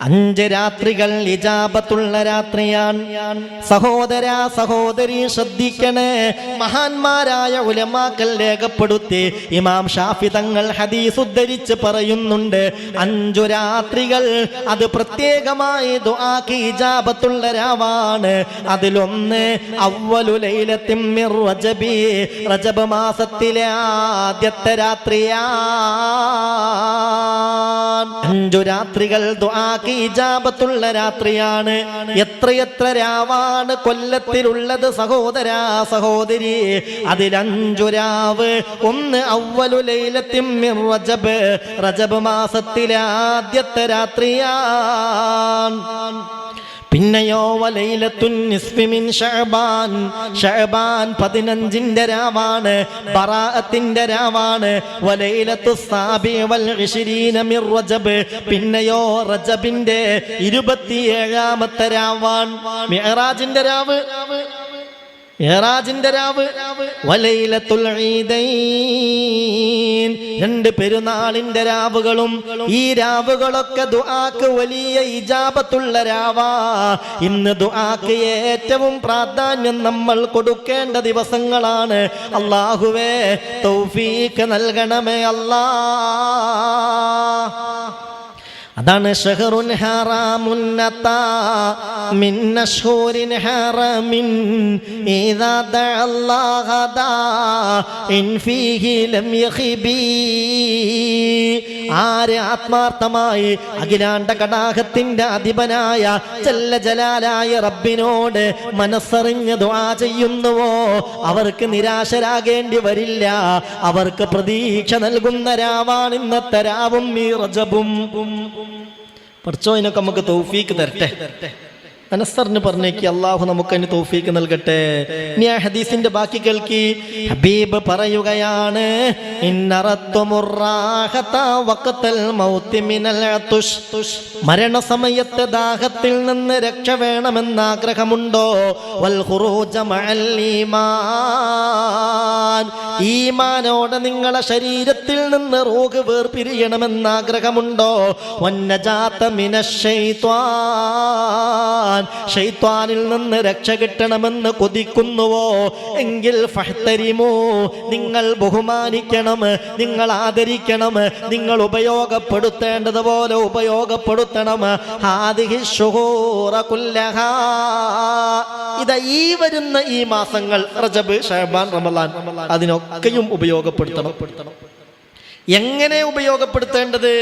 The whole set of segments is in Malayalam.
അഞ്ച് രാത്രികൾ ഇജാബത്തുള്ള രാത്രിയാണ്. സഹോദര സഹോദരി ശ്രദ്ധിക്കണേ. മഹാന്മാരായ ഉലമാക്കൽ രേഖപ്പെടുത്തി ഇമാം ഷാഫി തങ്ങൾ ഹദീസ് ഉദ്ധരിച്ച് പറയുന്നുണ്ട്. അഞ്ചു രാത്രികൾ അത് പ്രത്യേകമായി ദുആക്ക് ഇജാബത്തുള്ള രാവാണ്. അതിലൊന്ന് അവലുലൈലത്തിമ്മിർ റജബി റജബ് മാസത്തിലെ ആദ്യത്തെ രാത്രിയാണ് അഞ്ചു രാത്രികൾ ഇജാബത്തുള്ള രാത്രിയാണ്. എത്രയെത്ര രാവാണ് കൊല്ലത്തിലുള്ളത് സഹോദരാ സഹോദരി. അതിലഞ്ചു രാവ്. ഒന്ന് ഔവലു ലൈലത്തിൻ മിർ റജബ്. റജബ് മാസത്തിലെ ആദ്യത്തെ രാത്രിയാണ്. പിന്നെയോ വലയിലത്തുൻ നിസ്മിൻ ഷഹബാൻ ഷഅബാൻ. പതിനഞ്ചിന്റെ രാവാണ് ബറാഅത്തിന്റെ രാവാണ്. വലൈലത്തു സാബി വൽ ഋഷിരീനമിർ മിർ റജബ്. പിന്നെയോ റജബിന്റെ ഇരുപത്തിയേഴാമത്തെ രാവാൻ മിഅറാജിന്റെ രാവ്. മിഅറാജിന്റെ രാവ് വലൈലത്തുൽ ഈദൈൻ. രണ്ട് പെരുന്നാളിന്റെ രാവുകളും ഈ രാവുകളൊക്കെ ദുആക്ക് വലിയ ഇജാബത്തുള്ള രാവാ. ഇന്ന് ദുആക്ക് ഏറ്റവും പ്രാധാന്യം നമ്മൾ കൊടുക്കേണ്ട ദിവസങ്ങളാണ്. അള്ളാഹുവേ തൗഫീക്ക് നൽകണമേ അല്ലാ. അതാണ് ഷഹറുൻ ഹറാമുന്നത മിന്ന ഷൂരിൻ ഹറമിൻ ഇദാ ദഅല്ലാഹ ഇൻ ഫീഹി ലം യഖിബി. ആര് ആത്മാർത്ഥമായി അഖിലാണ്ട കടാഹത്തിന്റെ അധിപനായ ജല്ല ജലാലായ റബ്ബിനോട് മനസ്സറിഞ്ഞ് ദുആ ചെയ്യുന്നുവോ? അവർക്ക് നിരാശരാകേണ്ടി വരില്ല. അവർക്ക് പ്രതീക്ഷ നൽകുന്ന രാവാണ് ഇന്നത്തെ രാവും ഈ റജബും. പഠിച്ചോ ഇതിനൊക്കെ നമുക്ക് തൗഫീക്ക് തരട്ടെ അനസ്സറിന് പറഞ്ഞേക്ക് അള്ളാഹു നമുക്ക് അതിന് തോഫീക്ക് നൽകട്ടെ. ഇനി ആ ഹദീസിന്റെ ബാക്കി കേൾക്കി. ഹബീബ് പറയുകയാണ്. മരണസമയത്ത് ദാഹത്തിൽ നിന്ന് രക്ഷ വേണമെന്ന് ആഗ്രഹമുണ്ടോ ഈമാനോടെ നിങ്ങളെ ശരീരത്തിൽ നിന്ന് റോഗ് വേർപിരിയണമെന്ന് ആഗ്രഹമുണ്ടോ വന്നജാത്ത മിനശ്ശൈത്വാൻ ഷൈത്വാനിൽ നിന്ന് രക്ഷ കിട്ടണമെന്ന് കൊതിക്കുന്നുവോ? എങ്കിൽ ഫഹ്തരിമോ നിങ്ങൾ ബഹുമാനിക്കണം നിങ്ങൾ ആദരിക്കണം നിങ്ങൾ ഉപയോഗപ്പെടുത്തേണ്ടതുപോലെ ഉപയോഗപ്പെടുത്തണം. ഹാദിഹി ഈ വരുന്ന ഈ മാസങ്ങൾ റജബ് ഷഹബാൻ റമലാൻ അതിനൊക്കെയും ഉപയോഗപ്പെടുത്തണം. എങ്ങനെ ഉപയോഗപ്പെടുത്തേണ്ടത്?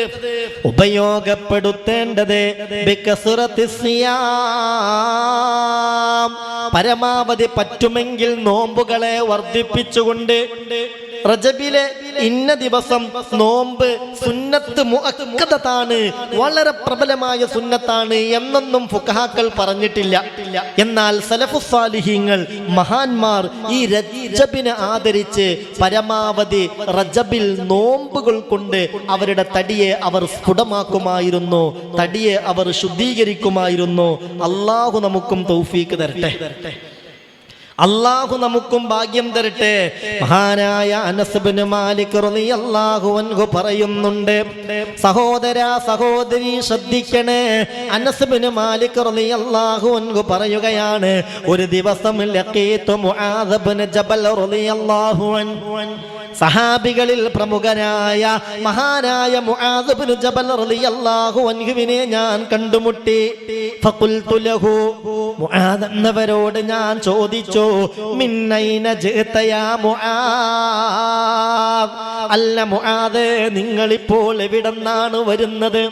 ഉപയോഗപ്പെടുത്തേണ്ടത് പരമാവധി പറ്റുമെങ്കിൽ നോമ്പുകളെ വർദ്ധിപ്പിച്ചുകൊണ്ട് റജബിലെ ഇന്ന ദിവസം നോമ്പ് സുന്നത്ത് മുഅക്കദത്താണ് വളരെ പ്രബലമായ സുന്നത്താണ് എന്നൊന്നും ഫുഖഹാക്കൾ പറഞ്ഞിട്ടില്ല. എന്നാൽ സലഫുസാലിഹീങ്ങൾ മഹാന്മാർ ഈ രജബിനെ ആദരിച്ച് പരമാവധി റജബിൽ നോമ്പുകൾ കൊണ്ട് അവരുടെ തടിയെ അവർ സ്ഫുടമാക്കുമായിരുന്നു തടിയെ അവർ ശുദ്ധീകരിക്കുമായിരുന്നു. അള്ളാഹു നമുക്കും തൗഫീക്ക് തരട്ടെ. അള്ളാഹു നമുക്കും ഭാഗ്യം തരട്ടെ. മഹാനായ അനസ്ബിന് മാലിക് അള്ളാഹു അൻഹു പറയുന്നുണ്ട് സഹോദര സഹോദരി ശ്രദ്ധിക്കണേ. അനസ്ബിന് മാലിക് അള്ളാഹു അൻഹു പറയുകയാണ് ഒരു ദിവസം ജബൽ റളിയല്ലാഹു അൻഹു സഹാബികളിൽ പ്രമുഖനായ മഹാനായ മുആദബ്നു ജബൽ റളിയല്ലാഹു അൻഹുവിനെ ഞാൻ കണ്ടുമുട്ടി. ഫഖുൽതു ലഹു മുആദ് എന്നവരോട് ഞാൻ ചോദിച്ചു മിന്നൈന ജിഅത മുആദ്? അല്ല മുആദ് നിങ്ങൾ ഇപ്പോൾ എവിടെന്നാണ് വരുന്നത്?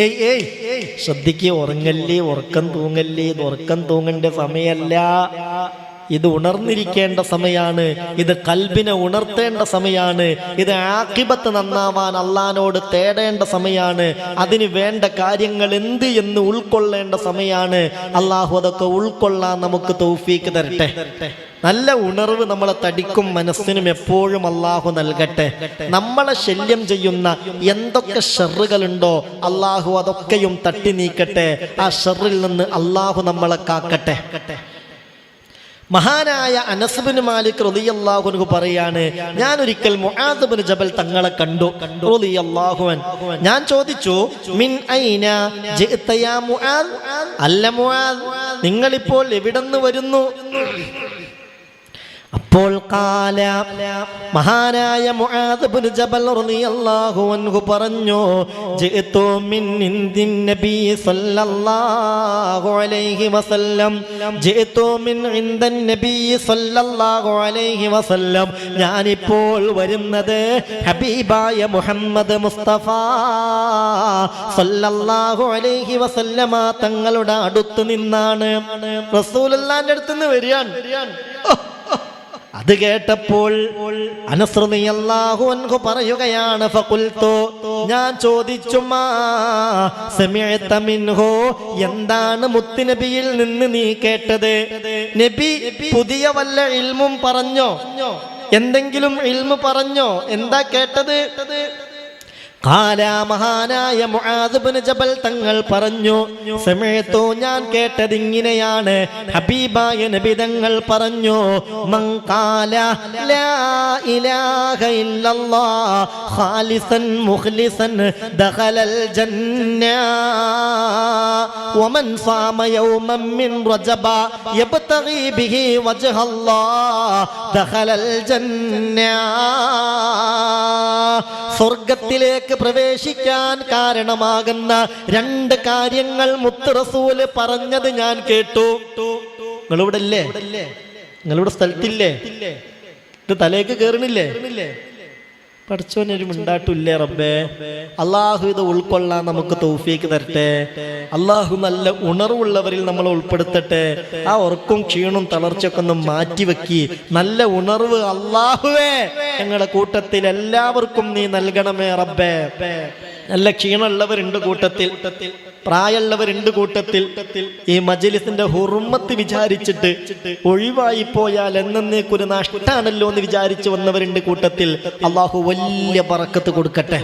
ഏയ് ഏയ് ശ്രദ്ധിക്കുക ഉറങ്ങല്ലേ ഉറക്കം തൂങ്ങല്ലേ ഉറക്കം തൂങ്ങേണ്ട സമയമല്ല. ഇത് ഉണർന്നിരിക്കേണ്ട സമയമാണ് ഇത് കൽബിനെ ഉണർത്തേണ്ട സമയമാണ് ഇത് ആക്കിബത്ത് നന്നാവാൻ അള്ളഹാനോട് തേടേണ്ട സമയമാണ് അതിന് വേണ്ട കാര്യങ്ങൾ എന്ത് എന്ന് ഉൾക്കൊള്ളേണ്ട സമയമാണ് അള്ളാഹു അതൊക്കെ ഉൾക്കൊള്ളാൻ നമുക്ക് തൗഫീക്ക് തരട്ടെ. നല്ല ഉണർവ് നമ്മളെ തടിക്കും മനസ്സിനും എപ്പോഴും അള്ളാഹു നൽകട്ടെ. നമ്മളെ ശല്യം ചെയ്യുന്ന എന്തൊക്കെ ഷെറുകളുണ്ടോ അള്ളാഹു അതൊക്കെയും തട്ടി നീക്കട്ടെ. ആ ഷെറിൽ നിന്ന് അള്ളാഹു നമ്മളെ കാക്കട്ടെ. മഹാനായ അനസ്ബിന് മാലിക് റളിയല്ലാഹു പറയാണ് ഞാൻ ഒരിക്കൽ മുആദ്ബിൻ ജബൽ തങ്ങളെ കണ്ടു. റുദിയല്ലാഹുൻ ഞാൻ ചോദിച്ചു മിൻ ഐന? അല്ല മുആദ്. നിങ്ങൾ ഇപ്പോൾ എവിടെന്ന് വരുന്നു? അപ്പോൾ കാല മഹാനായ ജബൽ അൻഹു പറഞ്ഞു മിൻ സല്ലല്ലാഹു അലൈഹി വസല്ലം മിൻ സല്ലല്ലാഹു അലൈഹി വസല്ലം ഞാനിപ്പോൾ വരുന്നത് ഹബീബായ മുഹമ്മദ് മുസ്തഫ സല്ലല്ലാഹു അലൈഹി വസല്ലമ തങ്ങളുടെ അടുത്ത് നിന്നാണ്. റസൂലുള്ളാന്റെ അടുത്ത് നിന്ന് വരികയാണ് അത് കേട്ടപ്പോൾ അനസ്രനിയല്ലാഹു അൻഹു പറയുകയാണ് ഞാൻ ചോദിച്ചു മിൻഹു എന്താണ് മുത്തുനബിയിൽ നിന്ന് നീ കേട്ടത്? നബി പുതിയ വല്ല ഇൽമും പറഞ്ഞോ? എന്തെങ്കിലും ഇൽമു പറഞ്ഞോ? എന്താ കേട്ടത്? മഹാനായ ജബൽ തങ്ങൾ പറഞ്ഞു സമയത്തോ ഞാൻ കേട്ടതിങ്ങനെയാണ് ഹബീബായ നബി തങ്ങൾ പറഞ്ഞു മങ്കാല സ്വർഗത്തിലേക്ക് പ്രവേശിക്കാൻ കാരണമാകുന്ന രണ്ട് കാര്യങ്ങൾ മുത്ത് റസൂൽ പറഞ്ഞത് ഞാൻ കേട്ടു. നിങ്ങളിവിടെ ഇല്ലേ നിങ്ങളിവിടെ സ്ഥലത്തില്ലേ? ഇത് തലേക്ക് കയറണില്ലേ പഠിച്ചോനൊരു മിണ്ടാട്ടില്ലേ റബ്ബേ? അള്ളാഹു ഇത് ഉൾക്കൊള്ളാൻ നമുക്ക് തൗഫീക്ക് തരട്ടെ. അള്ളാഹു നല്ല ഉണർവുള്ളവരിൽ നമ്മൾ ഉൾപ്പെടുത്തട്ടെ. ആ ഉറക്കും ക്ഷീണും തളർച്ചയൊക്കെ ഒന്ന് മാറ്റിവെക്കി. നല്ല ഉണർവ് അള്ളാഹുവേ. ഞങ്ങളുടെ കൂട്ടത്തിൽ എല്ലാവർക്കും നീ നൽകണമേ റബ്ബേ. നല്ല ക്ഷീണമുള്ളവരുണ്ട് കൂട്ടത്തിൽ. പ്രായമുള്ളവരുണ്ട് കൂട്ടത്തിൽ ഈ മജലിസിന്റെ ഹുറുമത്ത് വിചാരിച്ചിട്ട് ഒഴിവായി പോയാൽ എന്നേക്കൊരു നഷ്ടാണല്ലോ എന്ന് വിചാരിച്ചു വന്നവരുണ്ട് കൂട്ടത്തിൽ അള്ളാഹു വലിയ പറക്കത്ത് കൊടുക്കട്ടെ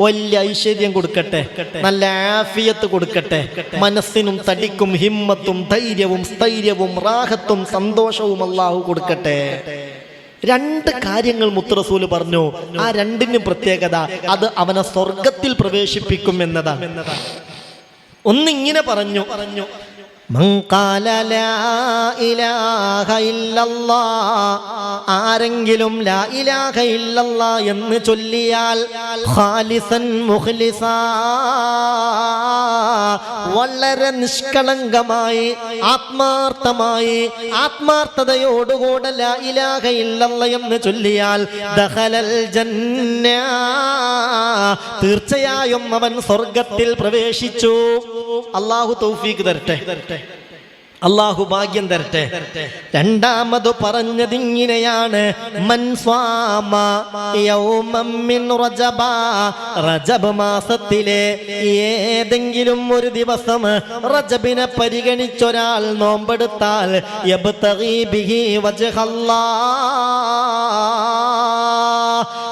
വലിയ ഐശ്വര്യം കൊടുക്കട്ടെ നല്ല ആഫിയത്ത് കൊടുക്കട്ടെ മനസ്സിനും തടിക്കും ഹിമ്മത്തും ധൈര്യവും സ്ഥൈര്യവും റാഹത്തും സന്തോഷവും അള്ളാഹു കൊടുക്കട്ടെ. രണ്ട് കാര്യങ്ങൾ മുത്തറസൂൽ പറഞ്ഞു ആ രണ്ടിനും പ്രത്യേകത അത് അവനെ സ്വർഗത്തിൽ പ്രവേശിപ്പിക്കും എന്നതാണ്. ഒന്നിങ്ങനെ പറഞ്ഞു. പറഞ്ഞു ആരെങ്കിലും ലാ ഇലാഹ ഇല്ലല്ലാ എന്ന് ചൊല്ലിയാൽ ഖാലിസൻ മുഖ്ലിസ വളരെ നിഷ്കളങ്കമായി ആത്മാർത്ഥമായി ആത്മാർത്ഥതയോടുകൂടെ ലാ ഇലാഹ ഇല്ലല്ല എന്ന് ചൊല്ലിയാൽ ദഖലൽ ജന്ന തീർച്ചയായും അവൻ സ്വർഗത്തിൽ പ്രവേശിച്ചു. അള്ളാഹു തൗഫീഖ് തരട്ടെ. അള്ളാഹു ഭാഗ്യം തരട്ടെ. രണ്ടാമത് പറഞ്ഞതിങ്ങനെയാണ് റജബ. മാസത്തിലെ ഏതെങ്കിലും ഒരു ദിവസം റജബിനെ പരിഗണിച്ചൊരാൾ നോമ്പെടുത്താൽ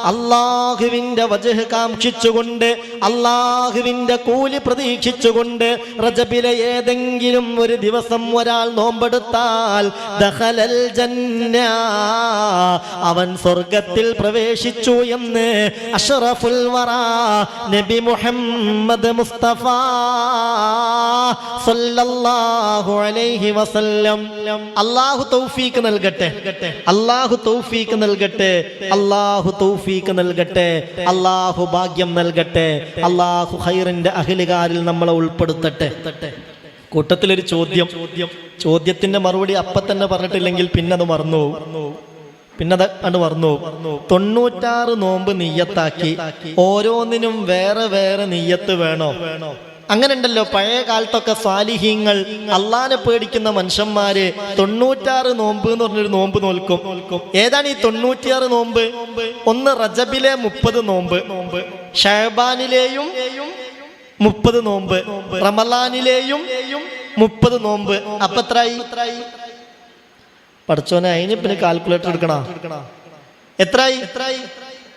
അള്ളാഹുവിന്റെ വജഹ് കാക്ഷിച്ചുകൊണ്ട് അള്ളാഹുവിന്റെ കൂലി പ്രതീക്ഷിച്ചുകൊണ്ട് റജബിലെ ഏതെങ്കിലും ഒരു ദിവസം ഒരാൾ നോമ്പെടുത്താൽ ജന്ന അവൻ സ്വർഗത്തിൽ പ്രവേശിച്ചു എന്ന് അഷറഫുൽ വറ നബി മുഹമ്മദ് മുസ്തഫ സല്ലല്ലാഹു അലൈഹി വസല്ലം. അല്ലാഹു തൗഫീക്ക് നൽകട്ടെ. അള്ളാഹു തൗഫീക്ക് നൽകട്ടെ. അള്ളാഹു തൗഫീക്ക് നൽകട്ടെ അള്ളാഹു ഭാഗ്യം നൽകട്ടെ അള്ളാഹു ഖൈറിന്റെ അഖിലുകാരിൽ നമ്മളെ ഉൾപ്പെടുത്തട്ടെ കൂട്ടത്തിലൊരു ചോദ്യം ചോദ്യത്തിന്റെ മറുപടി അപ്പൊ തന്നെ പറഞ്ഞിട്ടില്ലെങ്കിൽ പിന്നെ അത് മറന്നു. പിന്നെ അത് മറന്നു. തൊണ്ണൂറ്റാറ് നോമ്പ് നെയ്യത്താക്കി ഓരോന്നിനും വേറെ വേറെ നെയ്യത്ത് വേണോ അങ്ങനെ ഉണ്ടല്ലോ പഴയ കാലത്തൊക്കെ സാലിഹ്യങ്ങൾ അള്ളാനെ പേടിക്കുന്ന മനുഷ്യന്മാര് തൊണ്ണൂറ്റാറ് നോമ്പ് എന്ന് പറഞ്ഞൊരു നോമ്പ് നോൽക്കും. ഏതാണ് ഈ തൊണ്ണൂറ്റിയാറ് നോമ്പ്? ഒന്ന് റജബിലെ മുപ്പത് നോമ്പ് ഷഹബാനിലെയും മുപ്പത് നോമ്പ് റമലാനിലെയും മുപ്പത് നോമ്പ്. അപ്പത്രായി പഠിച്ചോനെ അതിന് പിന്നെ കാൽക്കുലേറ്റർ എടുക്കണ? എത്രായി എത്രായി?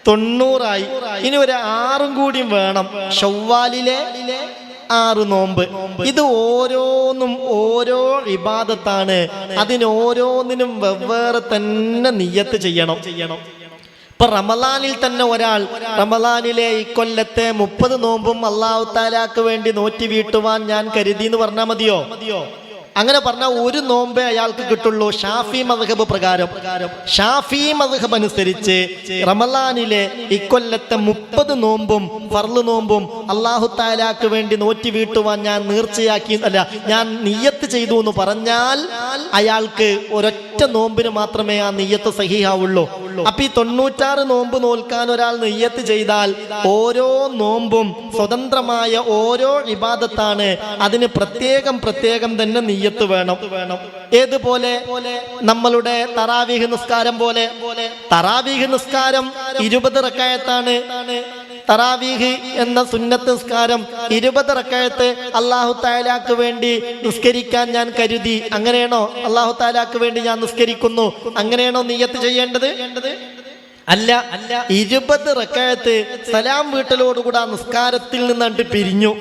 തൊണ്ണൂറായി. ഇനി ഒരു ആറും കൂടിയും വേണം. ഷവ്വാലിലെ ആറ് നോമ്പ്. ഇത് ഓരോന്നും ഓരോ വിവാദത്താണ് അതിനോരോന്നിനും വെവ്വേറെ തന്നെ നിയ്യത്ത് ചെയ്യണം. ചെയ്യണം ഇപ്പൊ റമലാനിൽ തന്നെ ഒരാൾ റമലാനിലെ ഇക്കൊല്ലത്തെ മുപ്പത് നോമ്പും അള്ളാഹു താലാക്ക് വേണ്ടി നോറ്റി വീട്ടുവാൻ ഞാൻ കരുതി എന്ന് പറഞ്ഞാൽ മതിയോ മതിയോ? അങ്ങനെ പറഞ്ഞാൽ ഒരു നോമ്പേ അയാൾക്ക് കിട്ടുള്ളൂ. ഷാഫി മദ്ഹബ് പ്രകാരം. ഷാഫി മദ്ഹബ് അനുസരിച്ച് റമലാനിലെ ഇക്കൊല്ലത്തെ മുപ്പത് നോമ്പും ഫർൾ നോമ്പും അള്ളാഹു താലാക്ക് വേണ്ടി നോറ്റി വീട്ടുവാൻ ഞാൻ നീർച്ചയാക്കി അല്ല ഞാൻ നിയ്യത്ത് ചെയ്തു എന്ന് പറഞ്ഞാൽ അയാൾക്ക് ഒരൊറ്റ നോമ്പിന് മാത്രമേ ആ നെയ്യത്ത് സഹിയാവുള്ളൂ അപ്പൊ ഈ തൊണ്ണൂറ്റാറ് നോമ്പ് നോൽക്കാൻ ഒരാൾ നെയ്യത്ത് ചെയ്താൽ ഓരോ നോമ്പും സ്വതന്ത്രമായ ഓരോ ഇബാദത്താണ്. അതിന് പ്രത്യേകം പ്രത്യേകം തന്നെ നെയ്യത്ത് വേണം വേണം. ഏതുപോലെ? നമ്മളുടെ തറാവീഹ് നിസ്കാരം പോലെ. തറാവീഹ് നിസ്കാരം ഇരുപത് റക്കായത്താണ്. തറാവീഹ് എന്ന സുന്നത്ത് നിസ്കാരം ഇരുപത് റക്കായത്ത് അള്ളാഹു താലാക്ക് വേണ്ടി നിസ്കരിക്കാൻ ഞാൻ കരുതി. അങ്ങനെയാണോ? അള്ളാഹു താലാക്ക് വേണ്ടി ഞാൻ നിസ്കരിക്കുന്നു. അങ്ങനെയാണോ നീയത്ത് ചെയ്യേണ്ടത്? അല്ല അല്ല ഇരുപത് റക്കായത്ത് സലാം വീട്ടലോടുകൂടെ നിസ്കാരത്തിൽ നിന്നണ്ട് പിരിഞ്ഞു.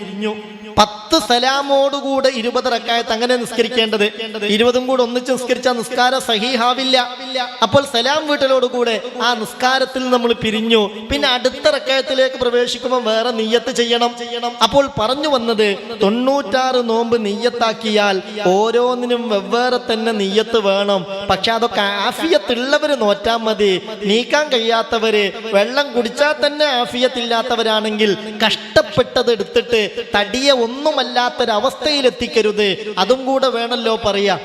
പത്ത് സലാമോടുകൂടെ ഇരുപത് റക്കായത്ത് അങ്ങനെ നിസ്കരിക്കേണ്ടത്. ഇരുപതും കൂടെ ഒന്നിച്ച് നിസ്കരിച്ച നിസ്കാരം സഹിഹാവില്ല. അപ്പോൾ സലാം വീട്ടലോടുകൂടെ ആ നിസ്കാരത്തിൽ നമ്മൾ പിരിഞ്ഞു. പിന്നെ അടുത്ത റക്കായത്തിലേക്ക് പ്രവേശിക്കുമ്പോൾ വേറെ നെയ്യത്ത് ചെയ്യണം. അപ്പോൾ പറഞ്ഞു വന്നത് തൊണ്ണൂറ്റാറ് നോമ്പ് നെയ്യത്താക്കിയാൽ ഓരോന്നിനും വെവ്വേറെ തന്നെ നെയ്യത്ത് വേണം. പക്ഷെ അതൊക്കെ ആഫിയത്തുള്ളവര് നോറ്റാൽ മതി. നീക്കാൻ കഴിയാത്തവര് വെള്ളം കുടിച്ചാൽ തന്നെ ആഫിയത്തില്ലാത്തവരാണെങ്കിൽ കഷ്ടപ്പെട്ടത് എടുത്തിട്ട് തടിയെ ഒന്നുമല്ലാത്തൊരവസ്ഥയിൽ എത്തിക്കരുത് അതും കൂടെ വേണമല്ലോ പറയാ.